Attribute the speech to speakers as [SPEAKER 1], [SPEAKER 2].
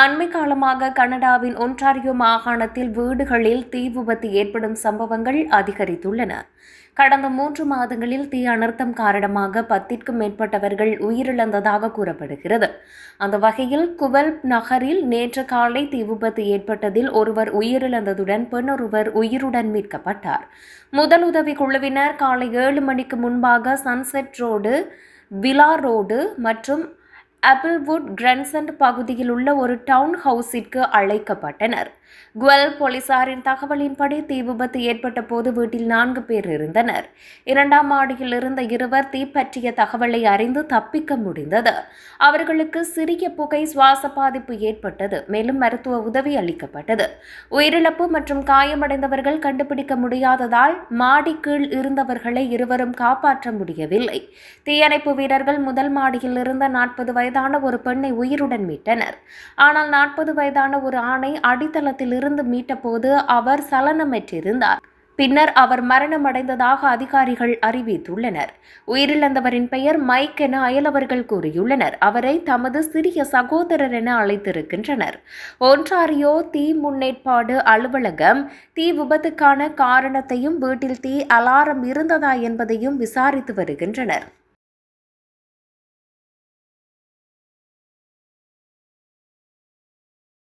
[SPEAKER 1] அண்மை காலமாக கனடாவின் ஒன்டாரியோ மாகாணத்தில் வீடுகளில் தீ விபத்து ஏற்படும் சம்பவங்கள் அதிகரித்துள்ளன. கடந்த மூன்று மாதங்களில் தீ அனர்த்தம் காரணமாக பத்திற்கும் மேற்பட்டவர்கள் உயிரிழந்ததாக கூறப்படுகிறது. அந்த வகையில் குவல் நகரில் நேற்று காலை தீ விபத்து ஏற்பட்டதில் ஒருவர் உயிரிழந்ததுடன் பெண்ணொருவர் உயிருடன் மீட்கப்பட்டார். முதலுதவி குழுவினர் காலை ஏழு மணிக்கு முன்பாக சன்செட் ரோடு விலா ரோடு மற்றும் ஆப்பிள்வுட் கிரன்சண்ட் பகுதியில் உள்ள ஒரு டவுன் ஹவுஸிற்கு அழைக்கப்பட்டனர். குவல் போலீசாரின் தகவலின்படி தீ விபத்து ஏற்பட்ட போது வீட்டில் நான்கு பேர் இருந்தனர். இரண்டாம் மாடியில் இருந்த இருவர் தீ பற்றிய தகவலை அறிந்து தப்பிக்க முடிந்தது. அவர்களுக்கு சிறிய புகை சுவாச பாதிப்பு ஏற்பட்டது. மேலும் மருத்துவ உதவி அளிக்கப்பட்டது. உயிரிழப்பு மற்றும் காயமடைந்தவர்கள் கண்டுபிடிக்க முடியாததால் மாடி கீழ் இருந்தவர்களை இருவரும் காப்பாற்ற முடியவில்லை. தீயணைப்பு வீரர்கள் முதல் மாடியில் இருந்த நாற்பது வயதான ஒரு பெண்ணை உயிருடன் மீட்டனர். ஆனால் நாற்பது வயதான ஒரு ஆணை அடித்தளத்தில் இருந்து மீட்டபோது அவர் சலனமற்றிருந்தார். பின்னர் அவர் மரணமடைந்ததாக அதிகாரிகள் அறிவித்துள்ளனர். உயிரிழந்தவரின் பெயர் மைக் என அயலவர்கள் கூறியுள்ளனர். அவரை தமது சிறிய சகோதரர் என அழைத்திருக்கின்றனர். ஒன்றாரியோ தீ முன்னேற்பாடு அலுவலகம் தீ விபத்துக்கான காரணத்தையும் வீட்டில் தீ அலாரம் இருந்ததா என்பதையும் விசாரித்து வருகின்றனர்.